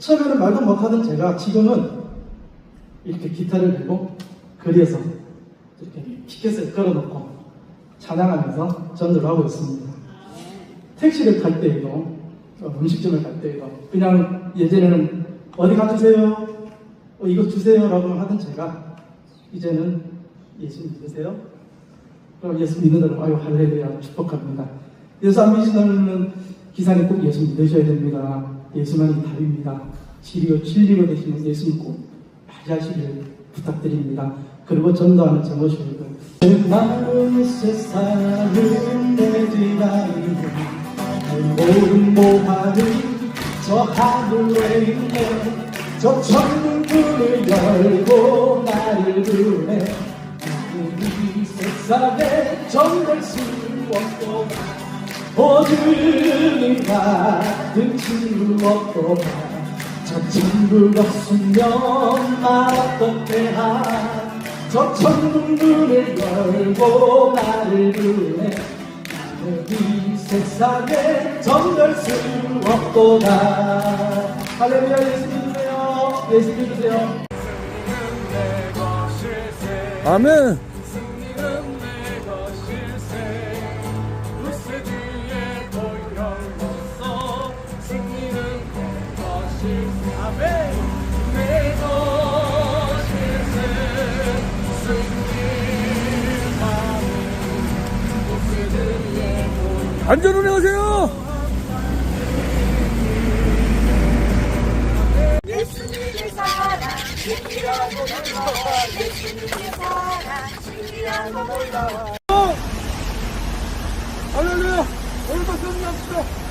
처음에는 말도 못하던 제가 지금은 이렇게 기타를 들고 거리에서 이렇게 피켓을 걸어놓고 찬양하면서 전도를 하고 있습니다. 택시를 탈 때에도 어, 음식점을 갈 때에도 그냥 예전에는 어디 가주세요 어, 이거 주세요라고 하던 제가 이제는 예수 믿으세요? 그럼 예수 믿는 대로 아유 할렐루야 축복합니다. 예수 안 믿으시는 기사님 꼭 예수 믿으셔야 됩니다. 예수만이 답입니다. 진리요 진리로 되시는 예수님 꼭 맞이하시길 부탁드립니다. 그리고 전도하는 제 모습을 나는 세상을 않는 모든 보화는 저 하늘에 있네 저 천문 문을 열고 나를 부르네 이 세상에 정될 수 어둠이 가득 친구 없고 저 친구가 없으면 말았던 때저 천문 문을 열고 나를 부르네 나는 이 세상에 정될 수 없도다. 할렐루야 예수 믿으세요. 예수 믿으세요. 아멘. 안전운행하세요. 할렐루야! 오늘도 승리합시다!